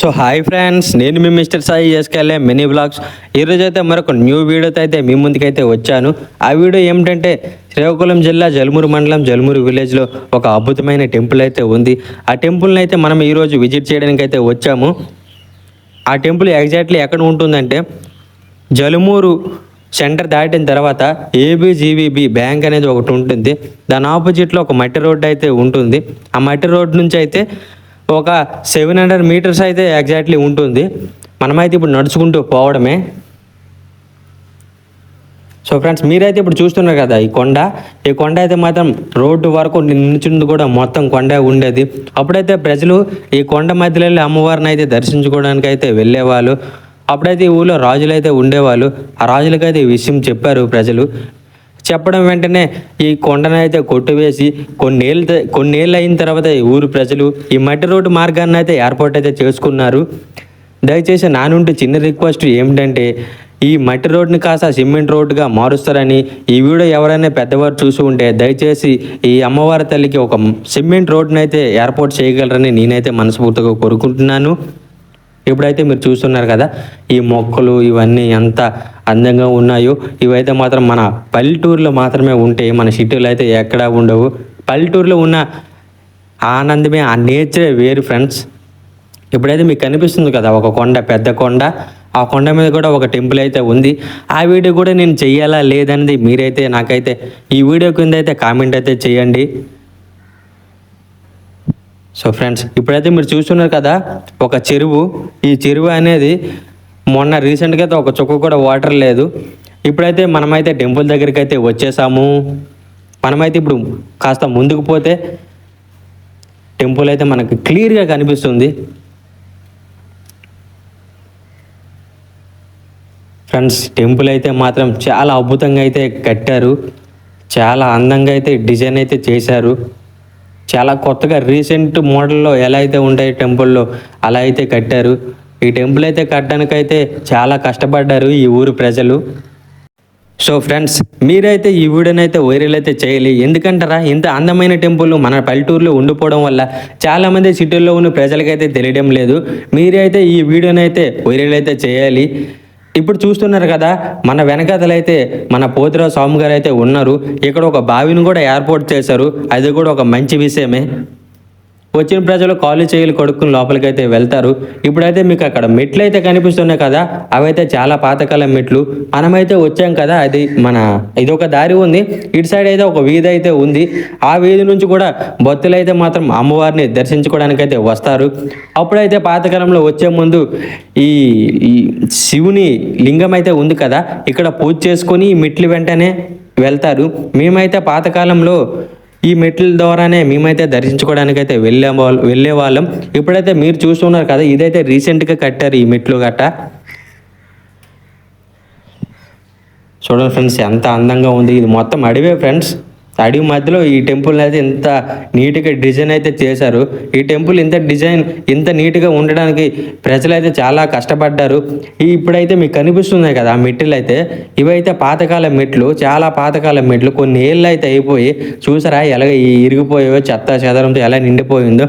So hi friends నేను మీ mister Sai చేసుకెళ్ళే మినీ బ్లాగ్స్. ఈరోజు అయితే మరొక న్యూ వీడియోతో అయితే మీ ముందుకైతే వచ్చాను. ఆ వీడియో ఏమిటంటే శ్రీకాకుళం జిల్లా జలుమూరు మండలం జలుమూరు విలేజ్లో ఒక అద్భుతమైన టెంపుల్ అయితే ఉంది. ఆ టెంపుల్ని అయితే మనం ఈరోజు విజిట్ చేయడానికి అయితే వచ్చాము. ఆ టెంపుల్ ఎగ్జాక్ట్లీ ఎక్కడ ఉంటుందంటే జలుమూరు సెంటర్ దాటిన తర్వాత ఏబిజీవీబీ బ్యాంక్ అనేది ఒకటి ఉంటుంది. దాని ఆపోజిట్లో ఒక మట్టి రోడ్డు అయితే ఉంటుంది. ఆ మట్టి రోడ్డు నుంచి అయితే ఒక సెవెన్ హండ్రెడ్ మీటర్స్ అయితే ఎగ్జాక్ట్లీ ఉంటుంది. మనమైతే ఇప్పుడు నడుచుకుంటూ పోవడమే. సో ఫ్రెండ్స్ మీరైతే ఇప్పుడు చూస్తున్నారు కదా ఈ కొండ. ఈ కొండ అయితే మాత్రం రోడ్డు వరకు నిలిచింది కూడా మొత్తం కొండ ఉండేది. అప్పుడైతే ప్రజలు ఈ కొండ మధ్యలో వెళ్ళి అమ్మవారిని అయితే దర్శించుకోవడానికి అయితే వెళ్ళేవాళ్ళు. అప్పుడైతే ఈ ఊళ్ళో రాజులు అయితే ఉండేవాళ్ళు. ఆ రాజులకైతే ఈ విషయం చెప్పారు ప్రజలు. చెప్పడం వెంటనే ఈ కొండను అయితే కొట్టువేసి కొన్నేళ్ళు కొన్నేళ్ళు అయిన తర్వాత ఊరు ప్రజలు ఈ మట్టి రోడ్డు మార్గాన్ని అయితే ఏర్పాటు అయితే చేసుకున్నారు. దయచేసి నా నుండి చిన్న రిక్వెస్ట్ ఏమిటంటే ఈ మట్టి రోడ్ని కాస్త సిమెంట్ రోడ్డుగా మారుస్తారని ఈ వీడియో ఎవరైనా పెద్దవారు చూసి ఉంటే దయచేసి ఈ అమ్మవారి తల్లికి ఒక సిమెంట్ రోడ్ని అయితే ఏర్పాటు చేయగలరని నేనైతే మనస్ఫూర్తిగా కోరుకుంటున్నాను. ఇప్పుడైతే మీరు చూస్తున్నారు కదా ఈ మొక్కలు ఇవన్నీ ఎంత అందంగా ఉన్నాయో ఇవైతే మాత్రం మన పల్లెటూరులో మాత్రమే ఉంటాయి మన సిటీలో అయితే ఎక్కడా ఉండవు. పల్లెటూరులో ఉన్న ఆనందమే ఆ నేచరే వేరు ఫ్రెండ్స్. ఇప్పుడైతే మీకు కనిపిస్తుంది కదా ఒక కొండ పెద్ద కొండ. ఆ కొండ మీద కూడా ఒక టెంపుల్ అయితే ఉంది. ఆ వీడియో కూడా నేను చెయ్యాలా లేదనేది మీరైతే నాకైతే ఈ వీడియో కింద అయితే కామెంట్ అయితే చేయండి. సో ఫ్రెండ్స్ ఇప్పుడైతే మీరు చూస్తున్నారు కదా ఒక చెరువు. ఈ చెరువు అనేది మొన్న రీసెంట్గా అయితే ఒక చుక్క కూడా వాటర్ లేదు. ఇప్పుడైతే మనమైతే టెంపుల్ దగ్గరికి అయితే వచ్చేసాము. మనమైతే ఇప్పుడు కాస్త ముందుకు పోతే టెంపుల్ అయితే మనకు క్లియర్గా కనిపిస్తుంది. ఫ్రెండ్స్ టెంపుల్ అయితే మాత్రం చాలా అద్భుతంగా అయితే కట్టారు. చాలా అందంగా అయితే డిజైన్ అయితే చేశారు. చాలా కొత్తగా రీసెంట్ మోడల్లో ఎలా అయితే ఉంటాయి టెంపుల్లో అలా అయితే కట్టారు. ఈ టెంపుల్ అయితే కట్టడానికైతే చాలా కష్టపడ్డారు ఈ ఊరు ప్రజలు. సో ఫ్రెండ్స్ మీరైతే ఈ వీడియోని అయితే వైరల్ అయితే చేయాలి. ఎందుకంటారా ఇంత అందమైన టెంపుల్ మన పల్లెటూరులో ఉండిపోవడం వల్ల చాలామంది సిటీల్లో ఉన్న ప్రజలకైతే తెలియడం లేదు. మీరైతే ఈ వీడియోని అయితే వైరల్ అయితే చేయాలి. ఇప్పుడు చూస్తున్నారు కదా మన వెనకాతలైతే మన పోతిరావు స్వామి గారు అయితే ఉన్నారు. ఇక్కడ ఒక బావిని కూడా ఏర్పాటు చేశారు. అది కూడా ఒక మంచి విషయమే. వచ్చిన ప్రజలు కాలు చేయలు కొడుకుని లోపలికి అయితే వెళ్తారు. ఇప్పుడైతే మీకు అక్కడ మెట్లు అయితే కనిపిస్తున్నాయి కదా అవైతే చాలా పాతకాలం మెట్లు. మనమైతే వచ్చాం కదా అది మన ఇది ఒక దారి ఉంది. ఇటు సైడ్ అయితే ఒక వీధి అయితే ఉంది. ఆ వీధి నుంచి కూడా భక్తులు అయితే మాత్రం అమ్మవారిని దర్శించుకోవడానికి అయితే వస్తారు. అప్పుడైతే పాతకాలంలో వచ్చే ముందు ఈ ఈ శివుని లింగం అయితే ఉంది కదా ఇక్కడ పూజ చేసుకొని ఈ మెట్లు వెంటనే వెళ్తారు. మేమైతే పాతకాలంలో ఈ మెట్ల ద్వారానే మేమైతే దర్శించుకోవడానికి అయితే వెళ్ళే వాళ్ళ వెళ్ళే వాళ్ళం ఇప్పుడైతే మీరు చూస్తున్నారు కదా ఇదైతే రీసెంట్గా కట్టారు ఈ మెట్లు గట్ట. చూడండి ఫ్రెండ్స్ ఎంత అందంగా ఉంది. ఇది మొత్తం అడివే ఫ్రెండ్స్. అడవి మధ్యలో ఈ టెంపుల్ అయితే ఇంత నీట్గా డిజైన్ అయితే చేశారు. ఈ టెంపుల్ ఇంత డిజైన్ ఇంత నీట్గా ఉండడానికి ప్రజలు అయితే చాలా కష్టపడ్డారు. ఈ ఇప్పుడైతే మీకు కనిపిస్తున్నాయి కదా ఆ మెట్లు అయితే. ఇవైతే పాతకాల మెట్లు చాలా పాతకాల మెట్లు. కొన్ని ఏళ్ళు అయితే అయిపోయి చూసారా ఎలా ఈ ఇరిగిపోయాయో చెత్త చెదరంతో ఎలా నిండిపోయిందో.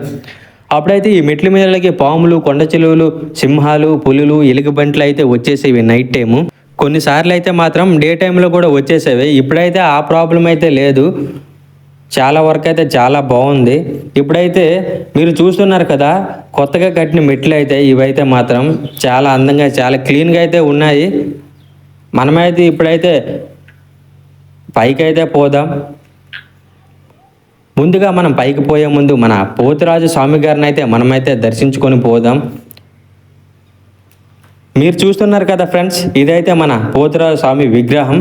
అప్పుడైతే ఈ మెట్ల మీదలకి పాములు కొండ చెలువులు సింహాలు పులులు ఎలుగుబంట్లు అయితే వచ్చేసేవి నైట్ టైము. కొన్నిసార్లు అయితే మాత్రం డే టైంలో కూడా వచ్చేసేవి. ఇప్పుడైతే ఆ ప్రాబ్లం అయితే లేదు. చాలా వరకు అయితే చాలా బాగుంది. ఇప్పుడైతే మీరు చూస్తున్నారు కదా కొత్తగా కట్టిన మెట్లు అయితే ఇవైతే మాత్రం చాలా అందంగా చాలా క్లీన్గా అయితే ఉన్నాయి. మనమైతే ఇప్పుడైతే పైకి అయితే పోదాం. ముందుగా మనం పైకి పోయే ముందు మన పోతురాజు స్వామి గారిని అయితే మనమైతే దర్శించుకొని పోదాం. మీరు చూస్తున్నారు కదా ఫ్రెండ్స్ ఇదైతే మన పోతురాజు స్వామి విగ్రహం.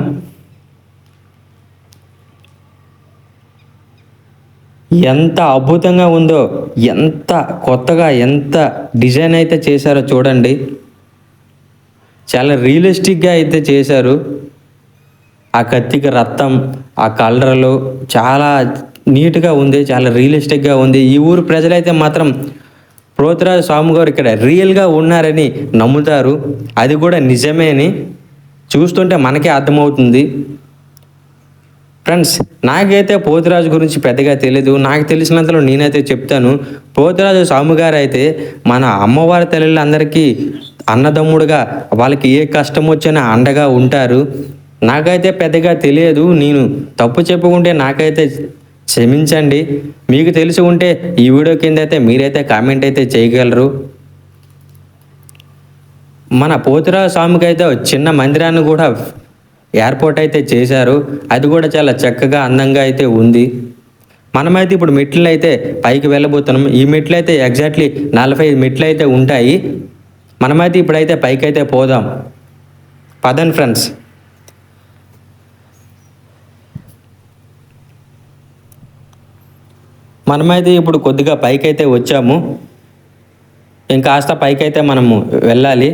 ఎంత అద్భుతంగా ఉందో ఎంత కొత్తగా ఎంత డిజైన్ అయితే చేశారో చూడండి. చాలా రియలిస్టిక్గా అయితే చేశారు. ఆ కత్తికి రక్తం ఆ కలర్లు చాలా నీట్గా ఉంది చాలా రియలిస్టిక్గా ఉంది. ఈ ఊరు ప్రజలైతే మాత్రం పోతురాజు స్వామి గారు ఇక్కడ రియల్గా ఉన్నారని నమ్ముతారు. అది కూడా నిజమే అని చూస్తుంటే మనకే అర్థమవుతుంది. ఫ్రెండ్స్ నాకైతే పోతురాజు గురించి పెద్దగా తెలీదు. నాకు తెలిసినంతలో నేనైతే చెప్తాను. పోతురాజు స్వామి గారు అయితే మన అమ్మవారి తల్లులందరికీ అన్నదమ్ముడుగా వాళ్ళకి ఏ కష్టం వచ్చినా అండగా ఉంటారు. నాకైతే పెద్దగా తెలియదు. నేను తప్పు చెప్పుకుంటే నాకైతే క్షమించండి. మీకు తెలిసి ఉంటే ఈ వీడియో కింద అయితే మీరైతే కామెంట్ అయితే చేయగలరు. మన పోతురాజు స్వామికి అయితే చిన్న మందిరాన్ని కూడా ఎయిర్పోర్ట్ అయితే చేశారు. అది కూడా చాలా చక్కగా అందంగా అయితే ఉంది. మనమైతే ఇప్పుడు మెట్లు అయితే పైకి వెళ్ళబోతున్నాం. ఈ మెట్లు అయితే ఎగ్జాక్ట్లీ నలభై ఐదు మెట్లు అయితే ఉంటాయి. మనమైతే ఇప్పుడైతే పైకి అయితే పోదాం. పదండి ఫ్రెండ్స్. మనమైతే ఇప్పుడు కొద్దిగా పైకైతే వచ్చాము. ఇంకాస్త పైకైతే మనము వెళ్ళాలి.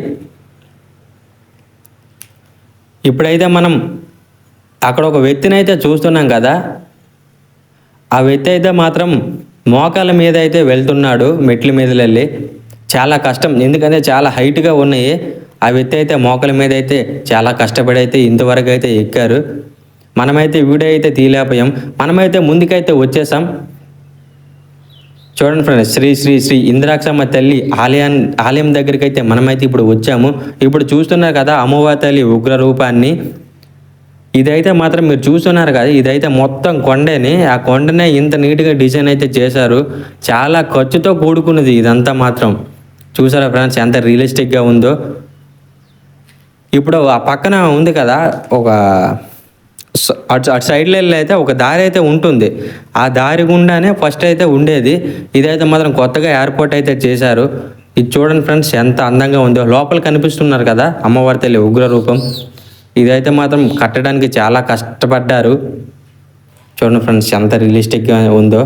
ఇప్పుడైతే మనం అక్కడ ఒక వ్యక్తిని అయితే చూస్తున్నాం కదా. ఆ వ్యక్తి అయితే మాత్రం మోకాల మీద అయితే వెళ్తున్నాడు మెట్ల మీద వెళ్ళి. చాలా కష్టం. ఎందుకంటే చాలా హైట్గా ఉన్నాయి. ఆ వ్యక్తి అయితే మోకాల మీద అయితే చాలా కష్టపడి అయితే ఇంతవరకు అయితే ఎక్కారు. మనమైతే వీడియో అయితే తీయలేకపోయాం మనమైతే ముందుకైతే వచ్చేసాం. చూడండి ఫ్రెండ్స్ శ్రీ శ్రీ శ్రీ ఇంద్రాక్షమ్మ తల్లి ఆలయం ఆలయం దగ్గరికి అయితే మనమైతే ఇప్పుడు వచ్చాము. ఇప్పుడు చూస్తున్నారు కదా అమ్మవారి తల్లి ఉగ్ర రూపాన్ని ఇదైతే మాత్రం మీరు చూస్తున్నారు కదా ఇదైతే మొత్తం కొండని ఆ కొండనే ఇంత నీట్గా డిజైన్ అయితే చేశారు. చాలా ఖర్చుతో కూడుకున్నది ఇదంతా మాత్రం. చూసారా ఫ్రెండ్స్ ఎంత రియలిస్టిక్గా ఉందో. ఇప్పుడు ఆ పక్కన ఉంది కదా ఒక అటు అటు సైడ్లో వెళ్ళి అయితే ఒక దారి అయితే ఉంటుంది. ఆ దారి గుండానే ఫస్ట్ అయితే ఉండేది. ఇదైతే మాత్రం కొత్తగా ఎయిర్పోర్ట్ అయితే చేశారు. ఇది చూడండి ఫ్రెండ్స్ ఎంత అందంగా ఉందో. లోపల కనిపిస్తున్నారు కదా అమ్మవారి తల్లి ఉగ్ర రూపం. ఇదైతే మాత్రం కట్టడానికి చాలా కష్టపడ్డారు. చూడండి ఫ్రెండ్స్ ఎంత రియలిస్టిక్గా ఉందో.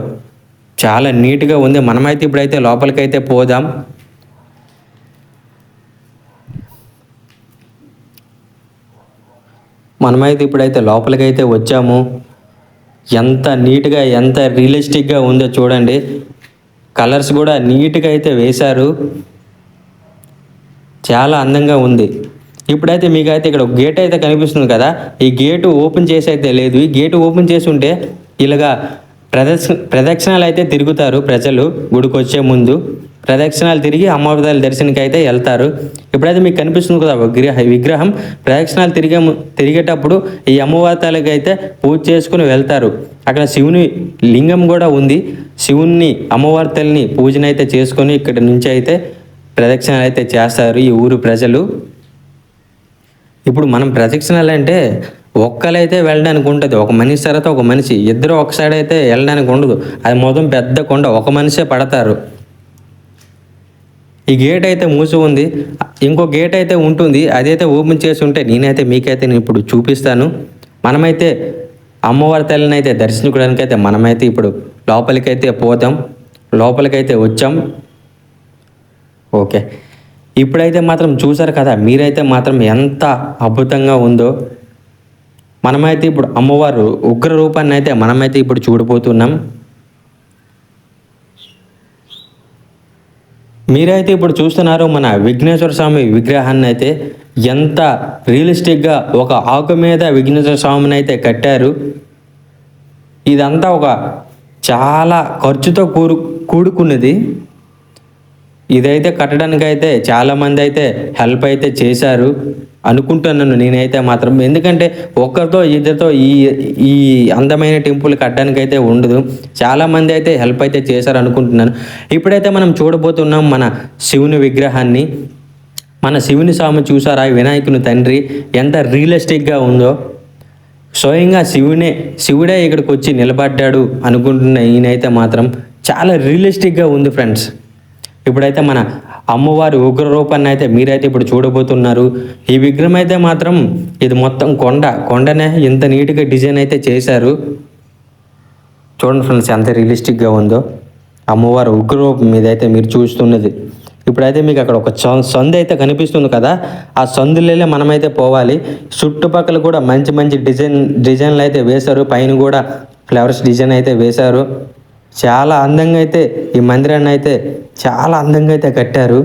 చాలా నీట్గా ఉంది. మనమైతే ఇప్పుడైతే లోపలికైతే పోదాం. మనమైతే ఇప్పుడైతే లోపలికైతే వచ్చాము. ఎంత నీట్గా ఎంత రియలిస్టిక్గా ఉందో చూడండి. కలర్స్ కూడా నీట్గా అయితే వేశారు. చాలా అందంగా ఉంది. ఇప్పుడైతే మీకైతే ఇక్కడ ఒక గేట్ అయితే కనిపిస్తుంది కదా. ఈ గేటు ఓపెన్ చేసి అయితే లేదు. ఈ గేటు ఓపెన్ చేసి ఉంటే ఇలాగా ప్రదక్షిణ ప్రదక్షిణాలు అయితే తిరుగుతారు ప్రజలు గుడికి వచ్చే ముందు. ప్రదక్షిణాలు తిరిగి అమ్మవారి దర్శనానికి దర్శనకి అయితే వెళ్తారు. ఇప్పుడైతే మీకు కనిపిస్తుంది కదా విగ్రహ విగ్రహం. ప్రదక్షిణాలు తిరిగే తిరిగేటప్పుడు ఈ అమ్మవారి అయితే పూజ చేసుకుని వెళ్తారు. అక్కడ శివుని లింగం కూడా ఉంది. శివుణ్ణి అమ్మవారి తల్లిని పూజనైతే చేసుకొని ఇక్కడ నుంచి అయితే ప్రదక్షిణలు అయితే చేస్తారు ఈ ఊరు ప్రజలు. ఇప్పుడు మనం ప్రదక్షిణాలు అంటే ఒక్కలైతే వెళ్ళడానికి ఉంటుంది ఒక మనిషి తర్వాత ఒక మనిషి. ఇద్దరు ఒక సైడ్ అయితే వెళ్ళడానికి ఉండదు. అది మొత్తం పెద్ద కొండ. ఒక మనిషే పడతారు. ఈ గేట్ అయితే మూసి ఉంది. ఇంకో గేట్ అయితే ఉంటుంది. అదైతే ఓపెన్ చేసి ఉంటే నేనైతే మీకైతే నేను ఇప్పుడు చూపిస్తాను. మనమైతే అమ్మవారి తల్లిని అయితే దర్శించుకోవడానికి అయితే మనమైతే ఇప్పుడు లోపలికైతే పోతాం. లోపలికైతే వచ్చాం. ఓకే. ఇప్పుడైతే మాత్రం చూసారు కదా మీరైతే మాత్రం ఎంత అద్భుతంగా ఉందో. మనమైతే ఇప్పుడు అమ్మవారు ఉగ్ర రూపాన్ని అయితే మనమైతే ఇప్పుడు చూడబోతున్నాం. మీరైతే ఇప్పుడు చూస్తున్నారు మన విఘ్నేశ్వర స్వామి విగ్రహాన్ని అయితే ఎంత రియలిస్టిక్గా ఒక ఆకు మీద విఘ్నేశ్వర స్వామిని అయితే కట్టారు. ఇదంతా ఒక చాలా ఖర్చుతో కూడు కూడుకున్నది. ఇదైతే కట్టడానికి అయితే చాలా అయితే హెల్ప్ అయితే చేశారు. అనుకుంటున్నాను నేనైతే మాత్రం. ఎందుకంటే ఒక్కరితో ఇద్దరితో ఈ ఈ అందమైన టెంపుల్ కట్టడానికైతే ఉండదు. చాలా మంది అయితే హెల్ప్ అయితే చేశారు అనుకుంటున్నాను ఇప్పుడైతే మనం చూడబోతున్నాం మన శివుని విగ్రహాన్ని. మన శివుని స్వామి చూసారా? వినాయకుని తండ్రి ఎంత రియలిస్టిక్గా ఉందో. స్వయంగా శివునే శివుడే ఇక్కడికి వచ్చి నిలబడ్డాడు అనుకుంటున్న ఈయనైతే మాత్రం చాలా రియలిస్టిక్గా ఉంది ఫ్రెండ్స్. ఇప్పుడైతే మన అమ్మవారి ఉగ్ర రూపాన్ని అయితే మీరైతే ఇప్పుడు చూడబోతున్నారు. ఈ విగ్రహం అయితే మాత్రం ఇది మొత్తం కొండ. కొండనే ఇంత నీట్గా డిజైన్ అయితే చేశారు. చూడండి ఫ్రెండ్స్ ఎంత రియలిస్టిక్గా ఉందో. అమ్మవారి ఉగ్ర రూపం మీద అయితే మీరు చూస్తున్నది. ఇప్పుడైతే మీకు అక్కడ ఒక సొ- సందు అయితే కనిపిస్తుంది కదా. ఆ సందులలో మనమైతే పోవాలి. చుట్టుపక్కల కూడా మంచి మంచి డిజైన్ డిజైన్లు అయితే వేశారు. పైన కూడా ఫ్లవర్స్ డిజైన్ అయితే వేశారు. చాలా అందంగా అయితే ఈ మందిరాన్ని అయితే చాలా అందంగా అయితే కట్టారు.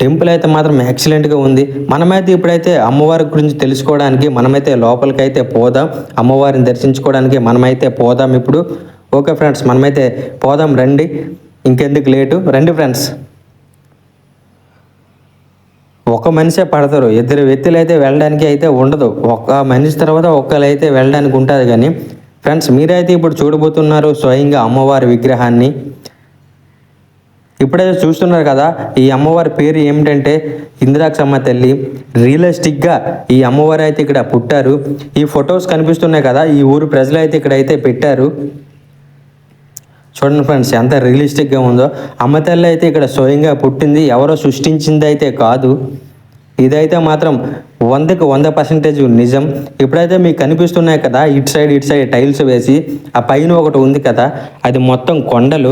టెంపుల్ అయితే మాత్రం ఎక్సలెంట్గా ఉంది. మనమైతే ఇప్పుడైతే అమ్మవారి గురించి తెలుసుకోవడానికి మనమైతే లోపలికైతే పోదాం. అమ్మవారిని దర్శించుకోవడానికి మనమైతే పోదాం ఇప్పుడు. ఓకే ఫ్రెండ్స్ మనమైతే పోదాం రండి. ఇంకెందుకు లేటు? రండి ఫ్రెండ్స్. ఒక మనిషే పడతారు. ఇద్దరు వ్యక్తులు అయితే వెళ్ళడానికి అయితే ఉండదు. ఒక మనిషి తర్వాత ఒక్కరు అయితే వెళ్ళడానికి ఉంటుంది కానీ ఫ్రెండ్స్ మీరైతే ఇప్పుడు చూడబోతున్నారు స్వయంగా అమ్మవారి విగ్రహాన్ని. ఇప్పుడైతే చూస్తున్నారు కదా ఈ అమ్మవారి పేరు ఏమిటంటే ఇందిరాక్షమ్మ తల్లి. రియలిస్టిక్గా ఈ అమ్మవారు అయితే ఇక్కడ పుట్టారు. ఈ ఫొటోస్ కనిపిస్తున్నాయి కదా ఈ ఊరు ప్రజలు అయితే ఇక్కడ అయితే పెట్టారు. చూడండి ఫ్రెండ్స్ ఎంత రియలిస్టిక్గా ఉందో. అమ్మ తల్లి అయితే ఇక్కడ స్వయంగా పుట్టింది ఎవరో సృష్టించింది అయితే కాదు. ఇదైతే మాత్రం వందకు వంద పర్సెంటేజ్ నిజం. ఇప్పుడైతే మీకు కనిపిస్తున్నాయి కదా ఇటు సైడ్ ఇటు సైడ్ టైల్స్ వేసి ఆ పైన ఒకటి ఉంది కదా అది మొత్తం కొండలు.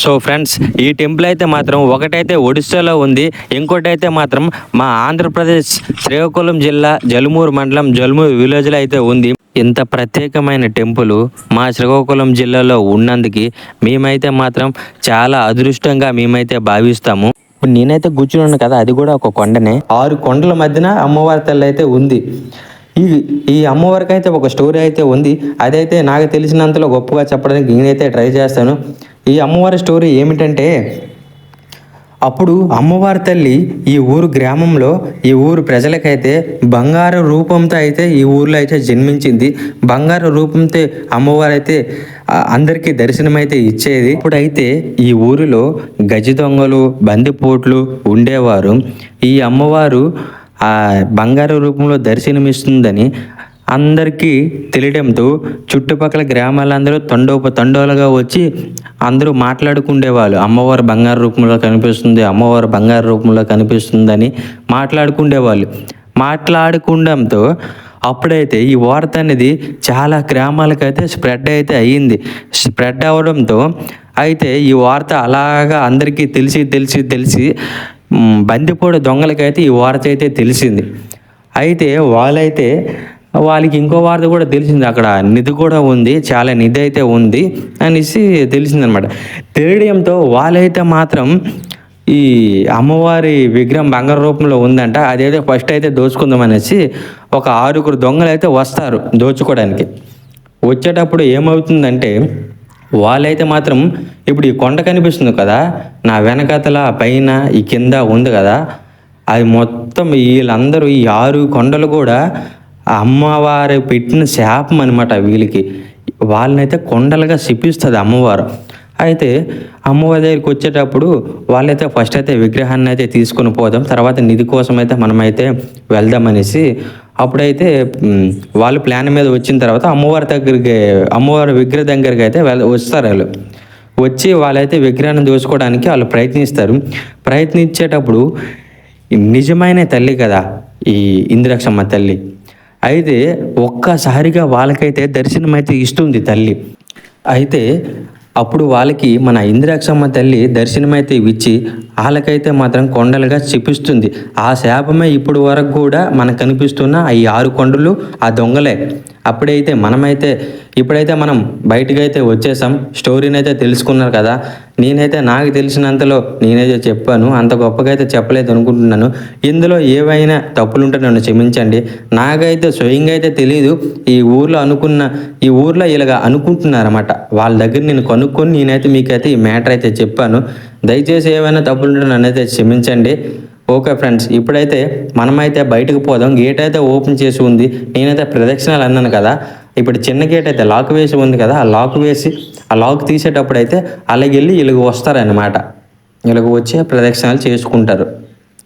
సో ఫ్రెండ్స్ ఈ టెంపుల్ అయితే మాత్రం ఒకటైతే ఒడిస్సాలో ఉంది ఇంకోటి అయితే మాత్రం మా ఆంధ్రప్రదేశ్ శ్రీకాకుళం జిల్లా జలుమూరు మండలం జలుమూరు విలేజ్లో అయితే ఉంది. ఇంత ప్రత్యేకమైన టెంపుల్ మా శ్రీకాకుళం జిల్లాలో ఉన్నందుకు మేమైతే మాత్రం చాలా అదృష్టంగా మేమైతే భావిస్తాము. ఇప్పుడు నేనైతే కూర్చుని ఉన్నాను కదా అది కూడా ఒక కొండనే. ఆరు కొండల మధ్యన అమ్మవారి తల్లి అయితే ఉంది. ఈ ఈ అమ్మవారికి అయితే ఒక స్టోరీ అయితే ఉంది. అదైతే నాకు తెలిసినంతలో గొప్పగా చెప్పడానికి నేనైతే ట్రై చేస్తాను. ఈ అమ్మవారి స్టోరీ ఏమిటంటే అప్పుడు అమ్మవారి తల్లి ఈ ఊరు గ్రామంలో ఈ ఊరు ప్రజలకైతే బంగారు రూపంతో అయితే ఈ ఊర్లో అయితే జన్మించింది. బంగారు రూపంతో అమ్మవారు అయితే అందరికీ దర్శనమైతే ఇచ్చేది. ఇప్పుడైతే ఈ ఊరిలో గజి దొంగలు బందిపోట్లు ఉండేవారు. ఈ అమ్మవారు ఆ బంగారు రూపంలో దర్శనమిస్తుందని అందరికీ తెలియడంతో చుట్టుపక్కల గ్రామాలందరూ తండోప తండోలుగా వచ్చి అందరూ మాట్లాడుకుండేవాళ్ళు. అమ్మవారు బంగారు రూపంలో కనిపిస్తుంది అమ్మవారు బంగారు రూపంలో కనిపిస్తుందని మాట్లాడుకుండేవాళ్ళు. మాట్లాడుకుండంతో అప్పుడైతే ఈ వార్త అనేది చాలా గ్రామాలకైతే స్ప్రెడ్ అయితే అయ్యింది. స్ప్రెడ్ అవడంతో అయితే ఈ వార్త అలాగా అందరికీ తెలిసి తెలిసి తెలిసి బందిపోడు దొంగలకైతే ఈ వార్త అయితే తెలిసింది. అయితే వాళ్ళైతే వాళ్ళకి ఇంకో వార్త కూడా తెలిసింది. అక్కడ నిధి కూడా ఉంది చాలా నిధి అయితే ఉంది అనేసి తెలిసిందనమాట. తెలియడంతో వాళ్ళైతే మాత్రం ఈ అమ్మవారి విగ్రహం బంగారు రూపంలో ఉందంట అదైతే ఫస్ట్ అయితే దోచుకుందాం అనేసి ఒక ఆరుగురు దొంగలు అయితే వస్తారు దోచుకోవడానికి. వచ్చేటప్పుడు ఏమవుతుందంటే వాళ్ళైతే మాత్రం ఇప్పుడు ఈ కొండ కనిపిస్తుంది కదా నా వెనకతల పైన ఈ కింద ఉంది కదా అది మొత్తం వీళ్ళందరూ ఈ ఆరు కొండలు కూడా ఆ అమ్మవారు పెట్టిన శాపం అనమాట వీళ్ళకి. వాళ్ళనైతే కొండలుగా శిపిస్తుంది అమ్మవారు. అయితే అమ్మవారి దగ్గరికి వచ్చేటప్పుడు వాళ్ళైతే ఫస్ట్ అయితే విగ్రహాన్ని అయితే తీసుకొని పోదాం తర్వాత నిధి కోసం అయితే మనమైతే వెళ్దామనేసి అప్పుడైతే వాళ్ళు ప్లాన్ మీద వచ్చిన తర్వాత అమ్మవారి దగ్గరికి అమ్మవారి విగ్రహం దగ్గరికి అయితే వెళ్ వస్తారు వాళ్ళు. వచ్చి వాళ్ళైతే విగ్రహాన్ని దోచుకోవడానికి వాళ్ళు ప్రయత్నిస్తారు. ప్రయత్నించేటప్పుడు నిజమైన తల్లి కదా ఈ ఇందిరాక్షమ్మ తల్లి. అయితే ఒక్కసారిగా వాళ్ళకైతే దర్శనం అయితే ఇస్తుంది తల్లి. అయితే అప్పుడు వాళ్ళకి మన ఇందిరాక్షమ్మ తల్లి దర్శనమైతే ఇచ్చి వాళ్ళకైతే మాత్రం కొండలుగా చూపిస్తుంది. ఆ శాపమే ఇప్పుడు వరకు కూడా మనకు కనిపిస్తున్న ఈ ఆరు కొండలు ఆ దొంగలే. అప్పుడైతే మనమైతే ఇప్పుడైతే మనం బయటకైతే వచ్చేసాం. స్టోరీని అయితే తెలుసుకున్నారు కదా. నేనైతే నాకు తెలిసినంతలో నేనైతే చెప్పాను. అంత గొప్పగా అయితే చెప్పలేదు అనుకుంటున్నాను ఇందులో ఏవైనా తప్పులుంటే నన్ను క్షమించండి. నాకైతే స్వయంగా అయితే తెలియదు ఈ ఊర్లో అనుకున్న ఈ ఊర్లో ఇలాగ అనుకుంటున్నారన్నమాట. వాళ్ళ దగ్గర నేను కనుక్కొని నేనైతే మీకైతే ఈ మ్యాటర్ అయితే చెప్పాను. దయచేసి ఏవైనా తప్పులుంటే నన్నైతే క్షమించండి. ఓకే ఫ్రెండ్స్ ఇప్పుడైతే మనమైతే బయటకు పోదాం. గేట్ అయితే ఓపెన్ చేసి ఉంది. నేనైతే ప్రదక్షిణాలు అన్నాను కదా. ఇప్పుడు చిన్న గేట్ అయితే లాక్ వేసి ఉంది కదా. ఆ లాక్ వేసి ఆ లాక్ తీసేటప్పుడు అయితే అలాగే వెళ్ళి ఇలాగ వస్తారన్నమాట. ఇలాగ వచ్చి ప్రదక్షిణాలు చేసుకుంటారు.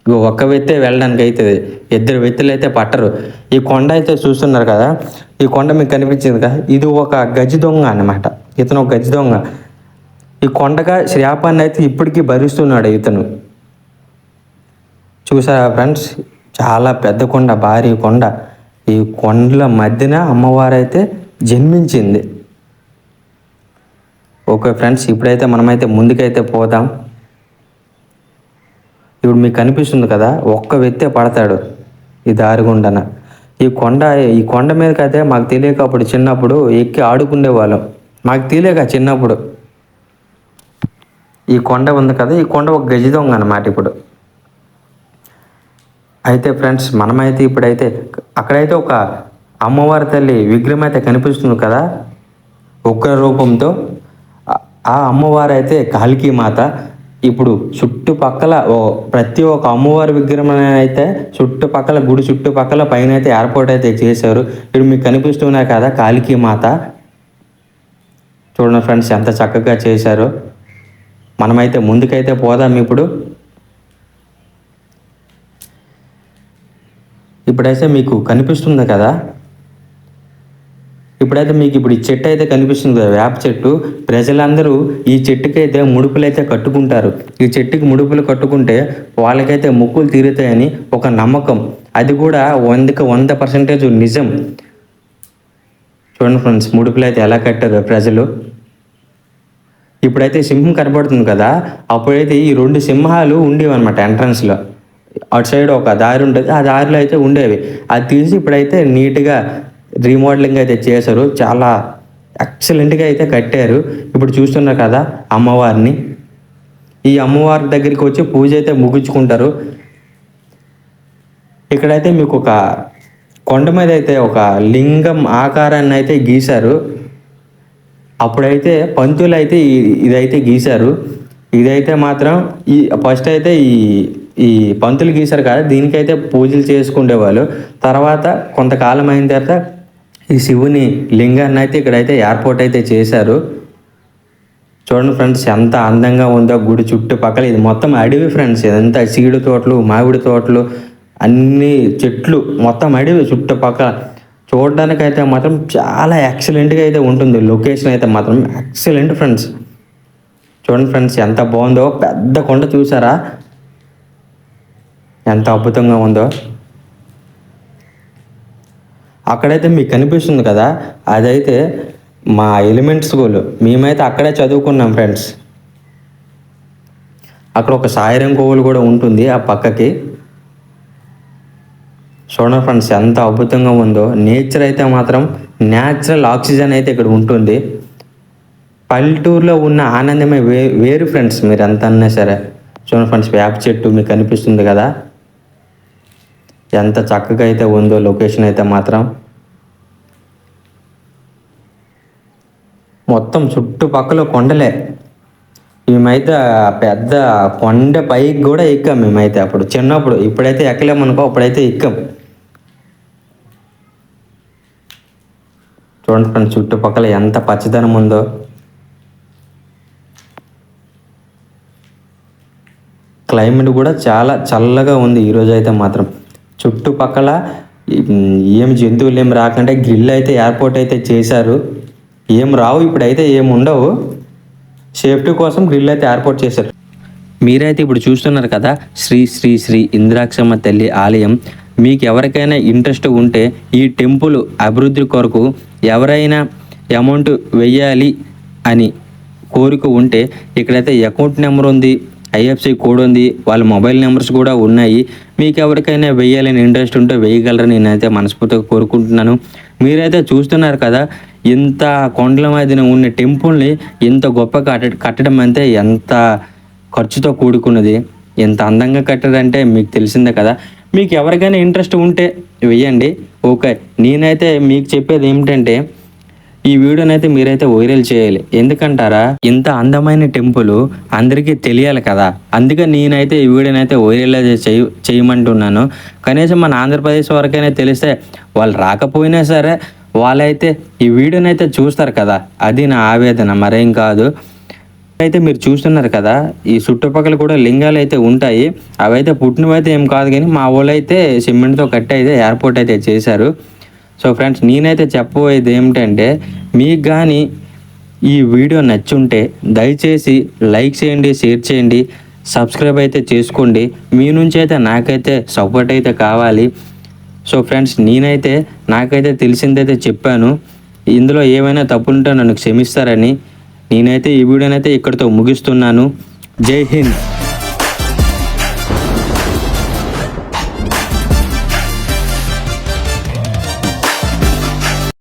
ఇగో ఒక్క వ్యక్తే వెళ్ళడానికి అవుతుంది ఇద్దరు వ్యక్తులు అయితే పట్టరు. ఈ కొండ అయితే చూస్తున్నారు కదా. ఈ కొండ మీకు కనిపించింది కదా. ఇది ఒక గజి దొంగ అన్నమాట. ఇతను ఒక గజి దొంగ. ఈ కొండగా శ్రాపాన్ని అయితే ఇప్పటికీ భరిస్తున్నాడు ఇతను. చూసారా ఫ్రెండ్స్? చాలా పెద్ద కొండ భారీ కొండ. ఈ కొండల మధ్యన అమ్మవారు అయితే జన్మించింది. ఓకే ఫ్రెండ్స్ ఇప్పుడైతే మనమైతే ముందుకైతే పోదాం. ఇప్పుడు మీకు కనిపిస్తుంది కదా ఒక్క వ్యక్తే పడతాడు ఈ దారి గుండన ఈ కొండ ఈ కొండ మీదకైతే మాకు తెలియక అప్పుడు చిన్నప్పుడు ఎక్కి ఆడుకునే వాళ్ళం మాకు తెలియక చిన్నప్పుడు. ఈ కొండ ఉంది కదా ఈ కొండ ఒక గజ దొంగ అన్నమాట ఇప్పుడు. అయితే ఫ్రెండ్స్ మనమైతే ఇప్పుడైతే అక్కడైతే ఒక అమ్మవారి తల్లి విగ్రహం అయితే కనిపిస్తుంది కదా? ఉగ్ర రూపంతో. ఆ- అమ్మవారు అయితే కాళికీ మాత. ఇప్పుడు చుట్టుపక్కల ఓ ప్రతి ఒక్క అమ్మవారి విగ్రహం అయితే చుట్టుపక్కల గుడి చుట్టుపక్కల పైన అయితే ఏర్పాటు అయితే చేశారు. ఇప్పుడు మీకు కనిపిస్తున్నాయి కదా కాళికీ మాత? చూడండి ఫ్రెండ్స్ ఎంత చక్కగా చేశారు. మనమైతే ముందుకైతే పోదాం ఇప్పుడు. ఇప్పుడైతే మీకు కనిపిస్తుంది కదా? ఇప్పుడైతే మీకు ఇప్పుడు ఈ చెట్టు అయితే కనిపిస్తుంది కదా వేప చెట్టు. ప్రజలందరూ ఈ చెట్టుకి అయితే ముడుపులు అయితే కట్టుకుంటారు. ఈ చెట్టుకి ముడుపులు కట్టుకుంటే వాళ్ళకైతే ముక్కులు తీరుతాయని ఒక నమ్మకం. అది కూడా వందకి వంద పర్సెంటేజ్ నిజం. చూడండి ఫ్రెండ్స్ ముడుపులు అయితే ఎలా కట్టారు ప్రజలు? ఇప్పుడైతే సింహం కనబడుతుంది కదా అప్పుడైతే ఈ రెండు సింహాలు ఉండేవన్నమాట ఎంట్రన్స్లో అటు సైడ్ ఒక దారి ఉంటుంది. ఆ దారిలో అయితే ఉండేవి. అది తీసి ఇప్పుడైతే నీట్గా రీమోడలింగ్ అయితే చేశారు. చాలా ఎక్సలెంట్గా అయితే కట్టారు. ఇప్పుడు చూస్తున్నారు కదా అమ్మవారిని. ఈ అమ్మవారి దగ్గరికి వచ్చి పూజ అయితే ముగించుకుంటారు. ఇక్కడైతే మీకు ఒక కొండ మీద అయితే ఒక లింగం ఆకారాన్ని అయితే గీశారు. అప్పుడైతే పంతులు అయితే ఇదైతే గీశారు. ఇదైతే మాత్రం ఈ ఫస్ట్ అయితే ఈ ఈ పంతులు గీశారు కదా దీనికైతే పూజలు చేసుకునేవాళ్ళు తర్వాత కొంతకాలం అయిన తర్వాత ఈ శివుని లింగాన్ని అయితే ఇక్కడైతే ఎయిర్పోర్ట్ అయితే చేశారు. చూడండి ఫ్రెండ్స్ ఎంత అందంగా ఉందో గుడి చుట్టుపక్కల. ఇది మొత్తం అడవి ఫ్రెండ్స్ ఇదంతా సీడు తోటలు మామిడి తోటలు అన్ని చెట్లు మొత్తం అడవి చుట్టుపక్కల. చూడడానికి అయితే మాత్రం చాలా ఎక్సలెంట్గా అయితే ఉంటుంది. లొకేషన్ అయితే మాత్రం ఎక్సలెంట్ ఫ్రెండ్స్ చూడండి ఫ్రెండ్స్ ఎంత బాగుందో. పెద్ద కొండ చూసారా? ఎంత అద్భుతంగా ఉందో. అక్కడైతే మీకు కనిపిస్తుంది కదా అదైతే మా ఎలిమెంట్ స్కూల్. మేమైతే అక్కడే చదువుకున్నాం ఫ్రెండ్స్. అక్కడ ఒక సాయిరం కోవులు కూడా ఉంటుంది ఆ పక్కకి. చూడండి ఫ్రెండ్స్ ఎంత అద్భుతంగా ఉందో. నేచర్ అయితే మాత్రం న్యాచురల్ ఆక్సిజన్ అయితే ఇక్కడ ఉంటుంది. పల్లెటూరులో ఉన్న ఆనందమే వే వేరు ఫ్రెండ్స్ మీరు ఎంత అన్నా సరే. చూడండి ఫ్రెండ్స్ వేప చెట్టు మీకు కనిపిస్తుంది కదా. ఎంత చక్కగా అయితే ఉందో లొకేషన్ అయితే మాత్రం. మొత్తం చుట్టుపక్కల కొండలే. మేమైతే పెద్ద కొండ పైకి కూడా ఎక్కాం మేమైతే అప్పుడు. చిన్నప్పుడు ఇప్పుడైతే ఎక్కలేమనుకో అప్పుడైతే ఎక్కాం. చూడండి ఫ్రెండ్స్ చుట్టుపక్కల ఎంత పచ్చదనం ఉందో. క్లైమేట్ కూడా చాలా చల్లగా ఉంది ఈరోజు అయితే మాత్రం. చుట్టుపక్కల ఏం జంతువులు ఏం రాకుండా గ్రిల్ అయితే ఎయిర్పోర్ట్ అయితే చేశారు. ఏం రావు ఇప్పుడైతే ఏం ఉండవు. సేఫ్టీ కోసం గ్రిల్ అయితే ఏర్పాటు చేశారు. మీరైతే ఇప్పుడు చూస్తున్నారు కదా శ్రీ శ్రీ శ్రీ ఇంద్రాక్షమ్మ తల్లి ఆలయం. మీకు ఎవరికైనా ఇంట్రెస్ట్ ఉంటే ఈ టెంపుల్ అభివృద్ధి కొరకు ఎవరైనా అమౌంట్ వెయ్యాలి అని కోరిక ఉంటే ఇక్కడైతే అకౌంట్ నెంబర్ ఉంది. ఐఎఫ్సి కోడ్ ఉంది వాళ్ళ మొబైల్ నెంబర్స్ కూడా ఉన్నాయి. మీకు ఎవరికైనా వెయ్యాలని ఇంట్రెస్ట్ ఉంటే వేయగలరని నేనైతే మనస్ఫూర్తిగా కోరుకుంటున్నాను. మీరైతే చూస్తున్నారు కదా ఇంత కొండల మీద ఉన్న టెంపుల్ని ఇంత గొప్ప కట్ట కట్టడం అంతే ఎంత ఖర్చుతో కూడుకున్నది. ఎంత అందంగా కట్టారంటే మీకు తెలిసిందే కదా. మీకు ఎవరికైనా ఇంట్రెస్ట్ ఉంటే వెయ్యండి. ఓకే నేనైతే మీకు చెప్పేది ఏమిటంటే ఈ వీడియోనైతే మీరైతే వైరల్ చేయాలి. ఎందుకంటారా? ఇంత అందమైన టెంపుల్ అందరికీ తెలియాలి కదా. అందుకే నేనైతే ఈ వీడియోనైతే వైరల్ అయితే చేయ చేయమంటున్నాను. కనీసం మన ఆంధ్రప్రదేశ్ వరకైనా తెలిస్తే వాళ్ళు రాకపోయినా సరే వాళ్ళైతే ఈ వీడియోనైతే చూస్తారు కదా. అది నా ఆవేదన మరేం కాదు. అయితే మీరు చూస్తున్నారు కదా ఈ చుట్టుపక్కల కూడా లింగాలు అయితే ఉంటాయి. అవైతే పుట్టినవైతే ఏం కాదు కానీ మా వాళ్ళు అయితే సిమెంట్తో కట్టి అయితే ఎయిర్పోర్ట్ అయితే చేశారు. సో ఫ్రెండ్స్ నేనైతే చెప్పబోయేది ఏమిటంటే మీకు కానీ ఈ వీడియో నచ్చుంటే దయచేసి లైక్ చేయండి షేర్ చేయండి సబ్స్క్రైబ్ అయితే చేసుకోండి. మీ నుంచి అయితే నాకైతే సపోర్ట్ అయితే కావాలి. సో ఫ్రెండ్స్ నేనైతే నాకైతే తెలిసిందైతే చెప్పాను. ఇందులో ఏమైనా తప్పులుంటే నన్ను క్షమిస్తారని. నేనైతే ఈ వీడియోనైతే ఇక్కడితో ముగిస్తున్నాను. జై హింద్.